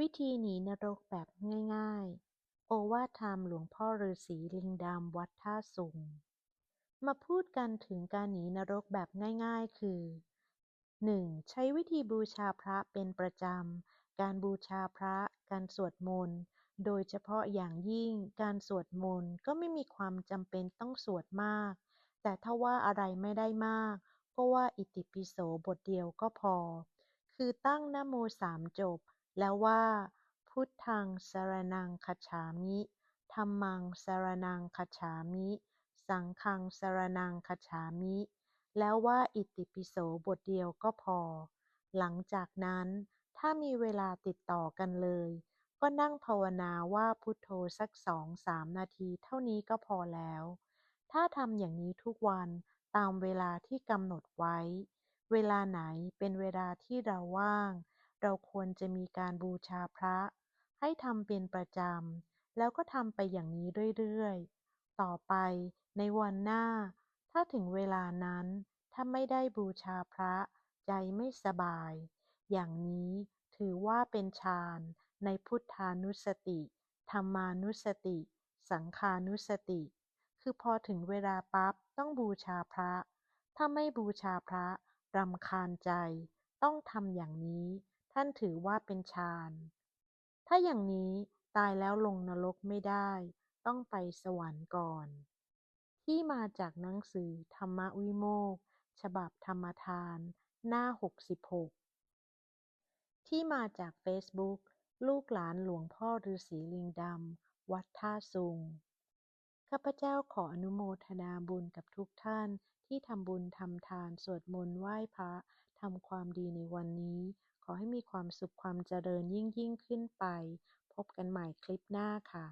วิธีหนีนรกแบบง่าย ๆ โอวาทธรรมหลวงพ่อฤาษีลิงดำวัดท่าสุง มาพูดกันถึงการหนีนรกแบบง่าย ๆ คือ 1. ใช้วิธีบูชาพระเป็นประจำ การบูชาพระ การสวดมนต์ โดยเฉพาะอย่างยิ่งการสวดมนต์ก็ไม่มีความจำเป็นต้องสวดมาก แต่ถ้าว่าอะไรไม่ได้มาก ก็ว่าอิติปิโสบทเดียวก็พอ คือตั้งนโมสามจบ แล้วว่า พุทธังสรณังคัจฉามิ ธัมมังสรณังคัจฉามิ สังฆังสรณังคัจฉามิ แล้วว่าอิติปิโสบทเดียวก็พอ หลังจากนั้น ถ้ามีเวลาติดต่อกันเลย ก็นั่งภาวนาว่าพุทโธสักสองสามนาทีเท่านี้ก็พอแล้ว ถ้าทำอย่างนี้ทุกวันตามเวลาที่กำหนดไว้ เวลาไหนเป็นเวลาที่เราว่าง เราควรจะมีการบูชาพระ ให้ทำเป็นประจำ แล้วก็ทำไปอย่างนี้เรื่อยๆ ต่อไปในวันหน้า ถ้าถึงเวลานั้น ถ้าไม่ได้บูชาพระ ใจไม่สบาย อย่างนี้ถือว่าเป็นฌานในพุทธานุสติ ธรรมานุสติ สังฆานุสติ คือพอถึงเวลาปั๊บต้องบูชาพระ ถ้าไม่บูชาพระรำคาญใจ ต้องทำอย่างนี้ ท่านถือว่าเป็นฌาน ถ้าอย่างนี้ตายแล้วลงนรกไม่ได้ ต้องไปสวรรค์ก่อน ที่มาจากหนังสือธรรมวิโมกข์ฉบับธรรมทาน หน้า 66 ที่มาจากเฟซบุ๊กลูกหลานหลวงพ่อฤาษีลิงดำ วัดท่าสุง ข้าพเจ้าขออนุโมทนาบุญกับทุกท่านที่ทำบุญทำทานสวดมนต์ไหว้พระทำความดีในวันนี้ อให้มีความสุขความเจริญยิ่งยิ่งขึ้นไป พบกันใหม่คลิปหน้าค่ะ